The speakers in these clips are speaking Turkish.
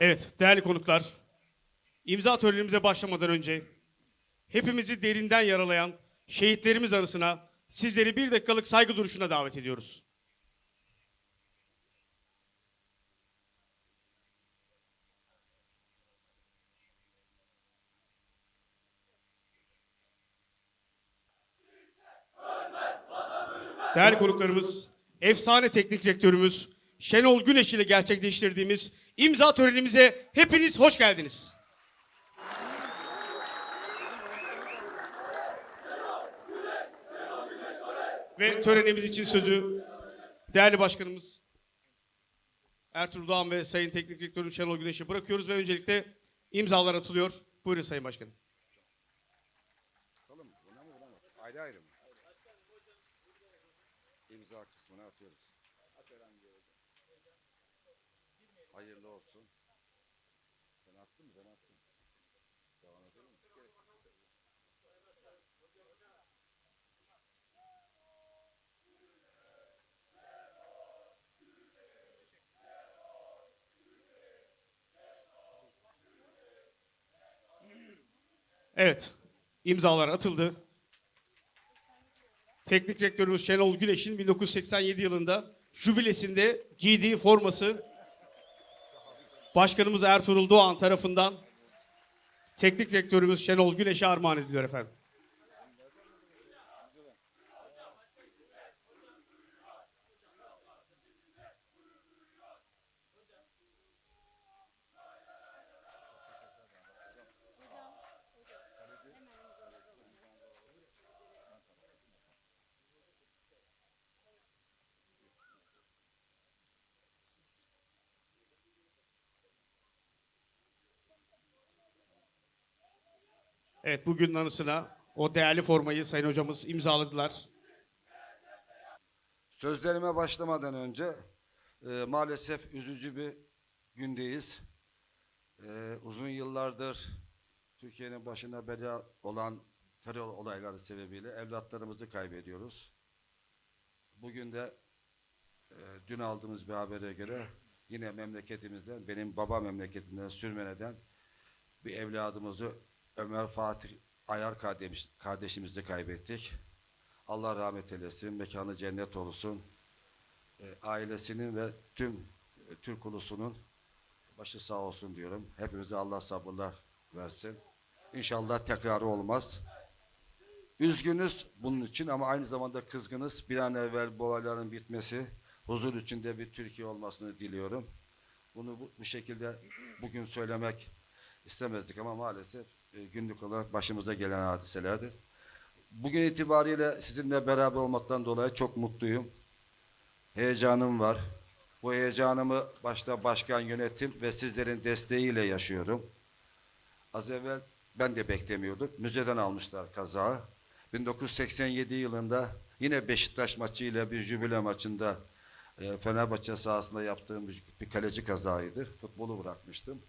Evet, değerli konuklar. imza törenimize başlamadan önce hepimizi derinden yaralayan şehitlerimiz arasına sizleri bir dakikalık saygı duruşuna davet ediyoruz. Değerli konuklarımız, efsane teknik direktörümüz Şenol Güneş ile gerçekleştirdiğimiz imza törenimize hepiniz hoş geldiniz. Ve törenimiz için sözü değerli başkanımız Ertuğrul Doğan ve Sayın Teknik Direktörüm Şenol Güneş'e bırakıyoruz ve öncelikle imzalar atılıyor. Buyurun Sayın Başkanım. Ayrı ayrı mı? Hayırlı olsun. Sen attın mı? Ben attım. Devam edelim mi? Evet, imzalar atıldı. Teknik direktörümüz Şenol Güneş'in 1987 yılında jübilesinde giydiği forması Başkanımız Ertuğrul Doğan tarafından teknik direktörümüz Şenol Güneş'e armağan ediliyor efendim. Evet bugünün anısına o değerli formayı Sayın Hocamız imzaladılar. Sözlerime başlamadan önce e, maalesef üzücü bir gündeyiz. E, uzun yıllardır Türkiye'nin başına bela olan terör olayları sebebiyle evlatlarımızı kaybediyoruz. Bugün de e, dün aldığımız bir habere göre yine memleketimizden, benim baba memleketinden Sürmene'den bir evladımızı Ömer Fatih Ayar kardeş, kardeşimizi kaybettik. Allah rahmet eylesin, mekanı cennet olsun. E, ailesinin ve tüm e, Türk ulusunun başı sağ olsun diyorum. Hepimize Allah sabırlar versin. İnşallah tekrarı olmaz. Üzgünüz bunun için ama aynı zamanda kızgınız. Bir an evvel bu olayların bitmesi, huzur içinde bir Türkiye olmasını diliyorum. Bunu bu, bu şekilde bugün söylemek istemezdik ama maalesef e, günlük olarak başımıza gelen hadiselerdir. Bugün itibariyle sizinle beraber olmaktan dolayı çok mutluyum. Heyecanım var. Bu heyecanımı başta başkan yönetim ve sizlerin desteğiyle yaşıyorum. Az evvel ben de beklemiyordum. Müzeden almışlar kazağı. 1987 yılında yine Beşiktaş maçıyla bir jübile maçında e, Fenerbahçe sahasında yaptığım bir, kaleci kazağıydı. Futbolu bırakmıştım.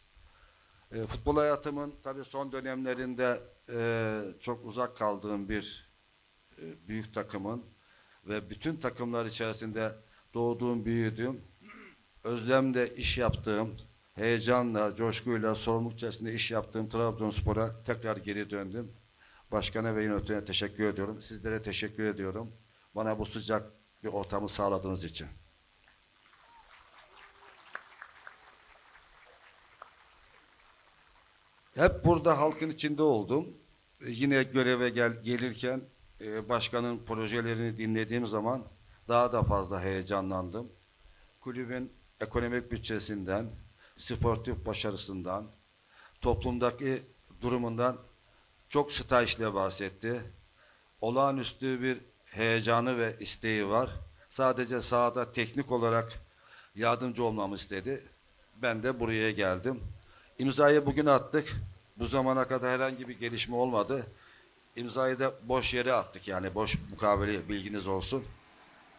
E, futbol hayatımın tabii son dönemlerinde e, çok uzak kaldığım bir e, büyük takımın ve bütün takımlar içerisinde doğduğum, büyüdüğüm, özlemle iş yaptığım, heyecanla, coşkuyla, sorumluluk içerisinde iş yaptığım Trabzonspor'a tekrar geri döndüm. Başkana ve yönetimine teşekkür ediyorum. Sizlere teşekkür ediyorum. Bana bu sıcak bir ortamı sağladığınız için. Hep burada halkın içinde oldum. E, Yine göreve gel, gelirken e, başkanın projelerini dinlediğim zaman daha da fazla heyecanlandım. Kulübün ekonomik bütçesinden, sportif başarısından, toplumdaki durumundan çok stajla bahsetti. Olağanüstü bir heyecanı ve isteği var. Sadece sahada teknik olarak yardımcı olmamı istedi. Ben de buraya geldim. İmzayı bugün attık. Bu zamana kadar herhangi bir gelişme olmadı. İmzayı da boş yere attık yani boş mukabele bilginiz olsun.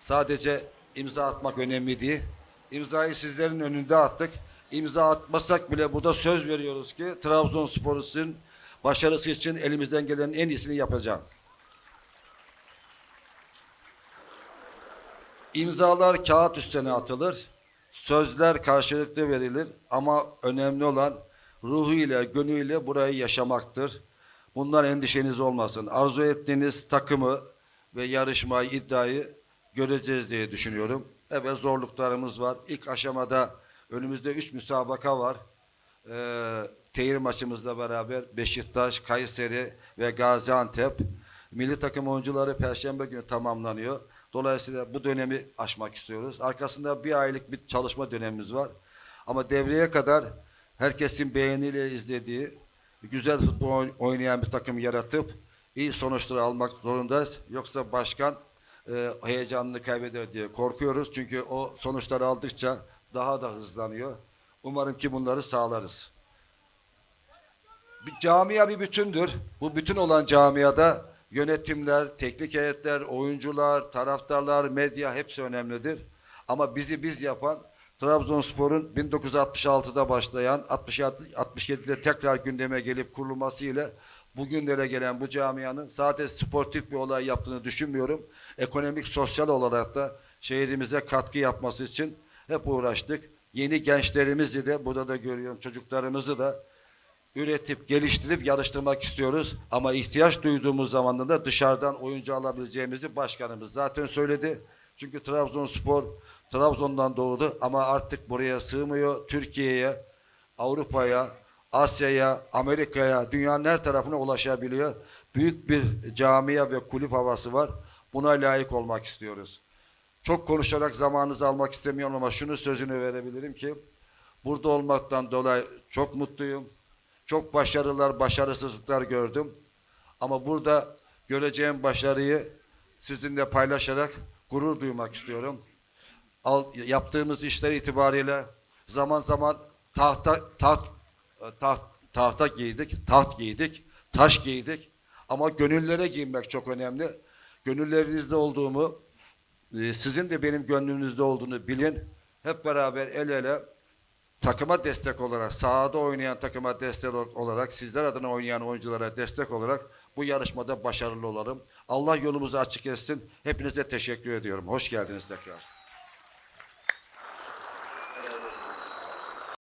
Sadece imza atmak önemli değil. İmzayı sizlerin önünde attık. İmza atmasak bile burada söz veriyoruz ki Trabzonspor için başarısı için elimizden gelenin en iyisini yapacağım. İmzalar kağıt üstüne atılır. Sözler karşılıklı verilir ama önemli olan ruhuyla, gönlüyle burayı yaşamaktır. Bundan endişeniz olmasın. Arzu ettiğiniz takımı ve yarışmayı, iddiayı göreceğiz diye düşünüyorum. Evet zorluklarımız var. İlk aşamada önümüzde üç müsabaka var. Ee, Tehir maçımızla beraber Beşiktaş, Kayseri ve Gaziantep. Milli takım oyuncuları Perşembe günü tamamlanıyor. Dolayısıyla bu dönemi aşmak istiyoruz. Arkasında bir aylık bir çalışma dönemimiz var. Ama devreye kadar herkesin beğeniyle izlediği, güzel futbol oyn- oynayan bir takım yaratıp iyi sonuçlar almak zorundayız. Yoksa başkan e, heyecanını kaybeder diye korkuyoruz. Çünkü o sonuçları aldıkça daha da hızlanıyor. Umarım ki bunları sağlarız. Bir camia bir bütündür. Bu bütün olan camiada yönetimler, teknik heyetler, oyuncular, taraftarlar, medya hepsi önemlidir. Ama bizi biz yapan Trabzonspor'un 1966'da başlayan 67 67'de tekrar gündeme gelip kurulması ile bugünlere gelen bu camianın sadece sportif bir olay yaptığını düşünmüyorum. Ekonomik, sosyal olarak da şehrimize katkı yapması için hep uğraştık. Yeni gençlerimizi de burada da görüyorum çocuklarımızı da üretip geliştirip yarıştırmak istiyoruz. Ama ihtiyaç duyduğumuz zaman da dışarıdan oyuncu alabileceğimizi başkanımız zaten söyledi. Çünkü Trabzonspor Trabzon'dan doğdu ama artık buraya sığmıyor. Türkiye'ye, Avrupa'ya, Asya'ya, Amerika'ya, dünyanın her tarafına ulaşabiliyor. Büyük bir camia ve kulüp havası var. Buna layık olmak istiyoruz. Çok konuşarak zamanınızı almak istemiyorum ama şunu sözünü verebilirim ki burada olmaktan dolayı çok mutluyum. Çok başarılar, başarısızlıklar gördüm. Ama burada göreceğim başarıyı sizinle paylaşarak gurur duymak istiyorum. Al, yaptığımız işler itibariyle zaman zaman tahta taht, taht, tahta giydik, taht giydik, taş giydik. Ama gönüllere giymek çok önemli. Gönüllerinizde olduğumu, e, sizin de benim gönlünüzde olduğunu bilin. Hep beraber el ele takıma destek olarak, sahada oynayan takıma destek olarak, sizler adına oynayan oyunculara destek olarak bu yarışmada başarılı olalım. Allah yolumuzu açık etsin. Hepinize teşekkür ediyorum. Hoş geldiniz tekrar.